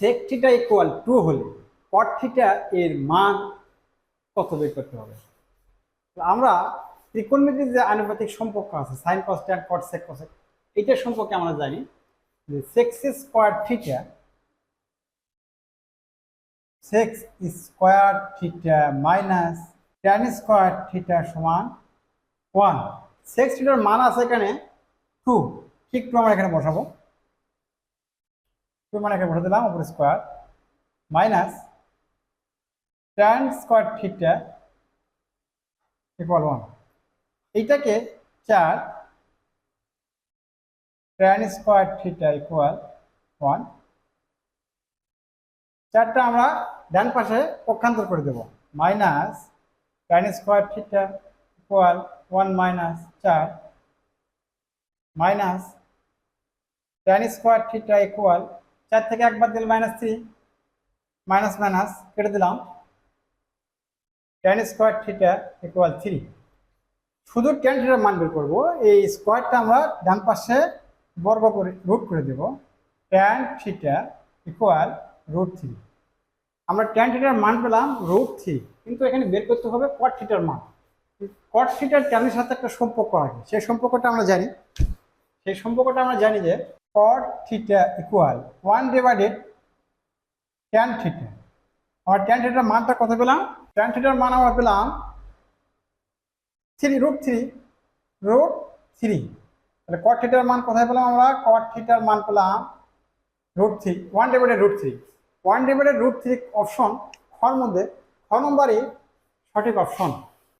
Sec theta equal to হলে কট theta এর মান কত বের করতে হবে? আমরা ত্রিকোণমিতির যে আনুপাতিক সম্পর্ক আছে সাইন কস ট্যান কট সেক কস এটার সম্পর্কে আমরা জানি যে sec square theta sec square theta minus tan square theta সমান ওয়ান সেক্স থিটার মান আছে এখানে টু ঠিক টু আমরা এখানে বসাবো। টু মানে এখানে বসে দিলাম, উপরে square minus tan square theta equal one এইটাকে চার tan square theta equal one চারটা আমরা ডান পাশে পক্ষান্তর করে দেব। Minus tan square theta equal one minus চার। Minus tan square theta equal চার থেকে একবার দিলে মাইনাস থ্রি মাইনাস মাইনাস কেটে দিলাম। Tan square theta equal three শুধু টেন থিটার মান বের করব, এই স্কোয়ারটা আমরা ডান পাশে বর্গ করে রুট করে দেব। Tan theta equal root three আমরা টেন থিটার মান পেলাম রুট থ্রি কিন্তু এখানে বের করতে হবে কট থিটার মান। কট থিটার ট্যানের সাথে একটা সম্পর্ক আছে, সেই সম্পর্কটা আমরা জানি। সেই সম্পর্কটা আমরা জানি যে cot theta equal one divided tan theta আমার ট্যান থিটার মানটা কত পেলাম? ট্যান থিটার মান আমরা পেলাম three root three root three তাহলে কট থিটার মান কোথায় পেলাম আমরা? কট থিটার মান পেলাম root three one divided root three one divided root three option খর মধ্যে খ নম্বরই সঠিক অপশন